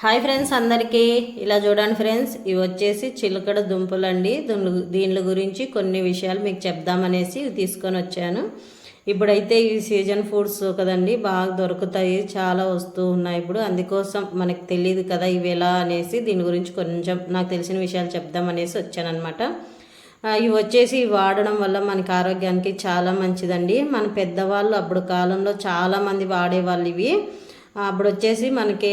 Hi friends అందరికీ. ఇలా చూడండి ఫ్రెండ్స్ ఇవి వచ్చేసి చిలకడ దుంపలండి. దీని దీని గురించి కొన్ని విషయాలు మీకు చెప్దామనేసి ఇవి తీసుకొని వచ్చాను. ఇప్పుడైతే ఇవి సీజన్ ఫుడ్స్ కదండి బాగా దొరుకుతాయి చాలా వస్తూ ఉన్నాయి ఇప్పుడు. అందుకోసం మనకు తెలియదు కదా ఇవి ఎలా అనేసి దీని గురించి కొంచెం నాకు తెలిసిన విషయాలు చెప్దామనేసి వచ్చానమాట ఇవి వచ్చేసి వాడడం వల్ల మనకి ఆరోగ్యానికి చాలా మంచిదండి. మన పెద్దవాళ్ళు అప్పుడు కాలంలో చాలామంది వాడేవాళ్ళు ఇవి. అప్పుడు వచ్చేసి మనకి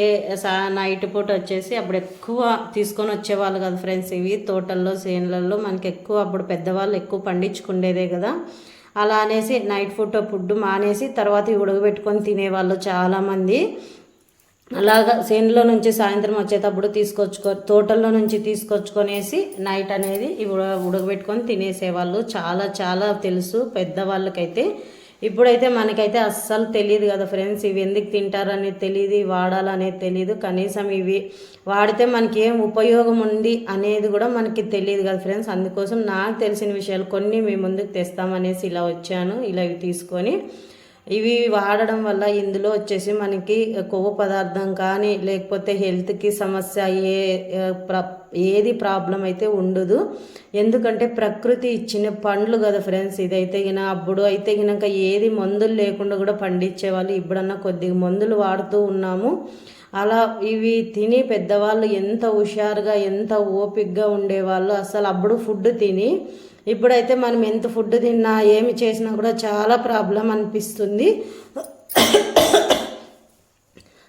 నైట్ పూట వచ్చేసి అప్పుడు ఎక్కువ తీసుకొని వచ్చేవాళ్ళు కదా ఫ్రెండ్స్ ఇవి. తోటల్లో చేనులలో మనకి ఎక్కువ అప్పుడు పెద్దవాళ్ళు ఎక్కువ పండించుకుండేదే కదా. అలా అనేసి నైట్ ఫుడ్ ఫుడ్ మానేసి తర్వాత ఉడకబెట్టుకొని తినేవాళ్ళు చాలామంది. అలాగా సేనులో నుంచి సాయంత్రం వచ్చేటప్పుడు తీసుకొచ్చుకో తోటల్లో నుంచి తీసుకొచ్చుకొనేసి నైట్ అనేది ఉడకబెట్టుకొని తినేసేవాళ్ళు. చాలా చాలా తెలుసు పెద్దవాళ్ళకైతే. ఇప్పుడైతే మనకైతే అస్సలు తెలియదు కదా ఫ్రెండ్స్ ఇవి ఎందుకు తింటారనేది తెలియదు వాడాలనేది తెలియదు కనీసం ఇవి వాడితే మనకి ఏం ఉపయోగం ఉంది అనేది కూడా మనకి తెలియదు కదా ఫ్రెండ్స్. అందుకోసం నాకు తెలిసిన విషయాలు కొన్ని మీ ముందుకు తెస్తామనేసి ఇలా వచ్చాను ఇలా ఇవి తీసుకొని ఇవి వాడడం వల్ల ఇందులో వచ్చేసి మనకి కొవ్వు పదార్థం కానీ లేకపోతే హెల్త్కి సమస్య ఏ ఏది ప్రాబ్లం అయితే ఉండదు. ఎందుకంటే ప్రకృతి ఇచ్చిన పండ్లు కదా ఫ్రెండ్స్ ఇదైతే గిన అప్పుడు అయితే గినక ఏది మందులు లేకుండా కూడా పండించేవాళ్ళు ఇప్పుడన్నా కొద్దిగా మందులు వాడుతూ ఉన్నాము. అలా ఇవి తిని పెద్దవాళ్ళు ఎంత హుషారుగా ఎంత ఓపిక్గా ఉండేవాళ్ళు. అసలు అప్పుడు ఫుడ్ తిని ఇప్పుడైతే మనం ఎంత ఫుడ్ తిన్నా ఏమి చేసినా కూడా చాలా ప్రాబ్లం అనిపిస్తుంది.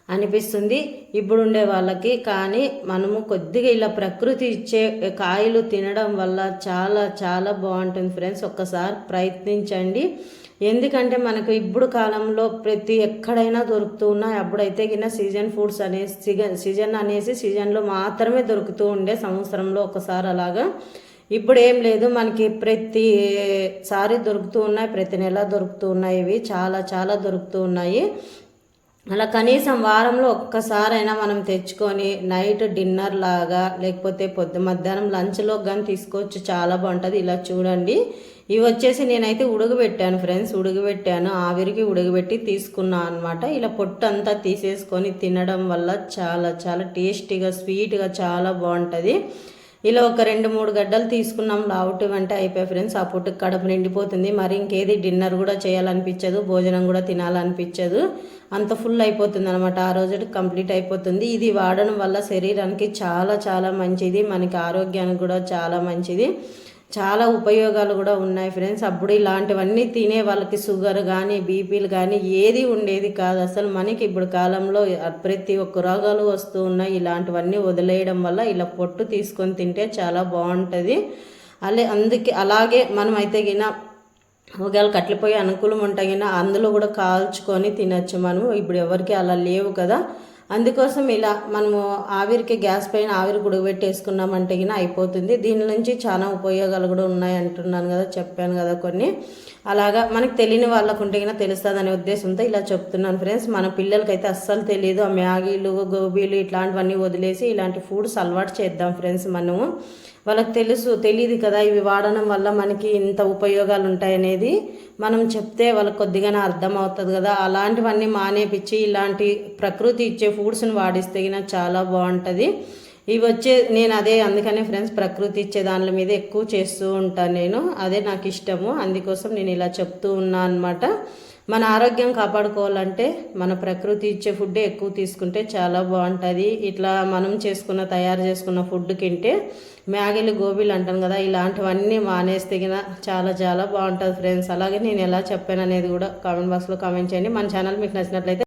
అనిపిస్తుంది. ఇప్పుడు ఉండే వాళ్ళకి కానీ మనము కొద్దిగా ఇలా ప్రకృతి ఇచ్చే కాయలు తినడం వల్ల చాలా చాలా బాగుంటుంది ఫ్రెండ్స్. ఒక్కసారి ప్రయత్నించండి. ఎందుకంటే మనకు ఇప్పుడు కాలంలో ప్రతి ఎక్కడైనా దొరుకుతూ ఉన్నాయి. అప్పుడైతే కింద సీజన్ ఫుడ్స్ అనే సీజన్ సీజన్ అనేసి సీజన్లో మాత్రమే దొరుకుతూ ఉండే సంవత్సరంలో ఒకసారి అలాగా. ఇప్పుడు ఏం లేదు. మనకి ప్రతిసారి దొరుకుతూ ఉన్నాయి. ప్రతి నెల దొరుకుతూ ఉన్నాయి. ఇవి చాలా చాలా దొరుకుతూ ఉన్నాయి. అలా కనీసం వారంలో ఒక్కసారైనా మనం తెచ్చుకొని నైట్ డిన్నర్ లాగా లేకపోతే పొద్దు మధ్యాహ్నం లంచ్లో కానీ తీసుకోవచ్చు. చాలా బాగుంటుంది. ఇలా చూడండి. ఇవి వచ్చేసి నేనైతే ఉడకబెట్టాను ఫ్రెండ్స్. ఉడకబెట్టాను. ఆవిరికి ఉడకబెట్టి తీసుకున్నాను అనమాట ఇలా పొట్టు అంతా తీసేసుకొని తినడం వల్ల చాలా చాలా టేస్టీగా స్వీట్గా చాలా బాగుంటుంది. ఇలా ఒక రెండు మూడు గడ్డలు తీసుకున్నాం లావుటి అంటే అయిపోయి ఫ్రెండ్స్. ఆ పుట్టుకు కడుపు నిండిపోతుంది. మరి ఇంకేది డిన్నర్ కూడా చేయాలనిపించదు భోజనం కూడా తినాలనిపించదు. అంత ఫుల్ అయిపోతుంది అనమాట ఆ రోజు కంప్లీట్ అయిపోతుంది. ఇది వాడడం వల్ల శరీరానికి చాలా చాలా మంచిది. మనకి ఆరోగ్యానికి కూడా చాలా మంచిది. చాలా ఉపయోగాలు కూడా ఉన్నాయి ఫ్రెండ్స్. అప్పుడు ఇలాంటివన్నీ తినే వాళ్ళకి షుగర్ కానీ బీపీలు కానీ ఏది ఉండేది కాదు. అసలు మనకి ఇప్పుడు కాలంలో ప్రతి ఒక్క రోగాలు వస్తూ ఉన్నాయి. ఇలాంటివన్నీ వదిలేయడం వల్ల ఇలా పొట్టు తీసుకొని తింటే చాలా బాగుంటుంది. అలే అందుకే అలాగే మనం అయితే గిన ఒకవేళ కట్లిపోయి అనుకూలం ఉంటాయి అందులో కూడా కాల్చుకొని తినచ్చు మనము. ఇప్పుడు ఎవరికి అలా లేవు కదా. అందుకోసం ఇలా మనము ఆవిరికి గ్యాస్ పైన ఆవిరి గుడబెట్టేసుకున్నామంటే గిన అయిపోతుంది. దీని నుంచి చాలా ఉపయోగాలు కూడా ఉన్నాయి అంటున్నాను కదా చెప్పాను కదా కొన్ని. అలాగా మనకు తెలియని వాళ్ళకు ఉంటే గిన తెలుస్తుంది అనే ఉద్దేశంతో ఇలా చెప్తున్నాను ఫ్రెండ్స్. మన పిల్లలకైతే అస్సలు తెలియదు ఆ మ్యాగీలు గోబీలు ఇట్లాంటివన్నీ వదిలేసి ఇలాంటి ఫుడ్స్ అలవాటు చేద్దాం ఫ్రెండ్స్ మనము. వాళ్ళకి తెలుసు తెలియదు కదా ఇవి వాడడం వల్ల మనకి ఇంత ఉపయోగాలు ఉంటాయనేది మనం చెప్తే వాళ్ళకి కొద్దిగానే అర్థమవుతుంది కదా. అలాంటివన్నీ మానేపించి ఇలాంటి ప్రకృతి ఇచ్చే ఫుడ్స్ని వాడిస్తే చాలా బాగుంటుంది. ఇవి వచ్చే నేను అదే అందుకనే ఫ్రెండ్స్ ప్రకృతి ఇచ్చే దానిల మీద ఎక్కువ చేస్తూ ఉంటాను నేను. అదే నాకు ఇష్టము. అందుకోసం నేను ఇలా చెప్తూ ఉన్నా అనమాట మన ఆరోగ్యం కాపాడుకోవాలంటే మన ప్రకృతి ఇచ్చే ఫుడ్ ఎక్కువ తీసుకుంటే చాలా బాగుంటుంది. ఇట్లా మనం చేసుకున్న తయారు చేసుకున్న ఫుడ్ తింటే మ్యాగీలు గోబీలు అంటాను కదా ఇలాంటివన్నీ మానేస్తే చాలా చాలా బాగుంటుంది ఫ్రెండ్స్. అలాగే నేను ఎలా చెప్పాను అనేది కూడా కామెంట్ బాక్స్లో కామెంట్ చేయండి. మన ఛానల్ మీకు నచ్చినట్లయితే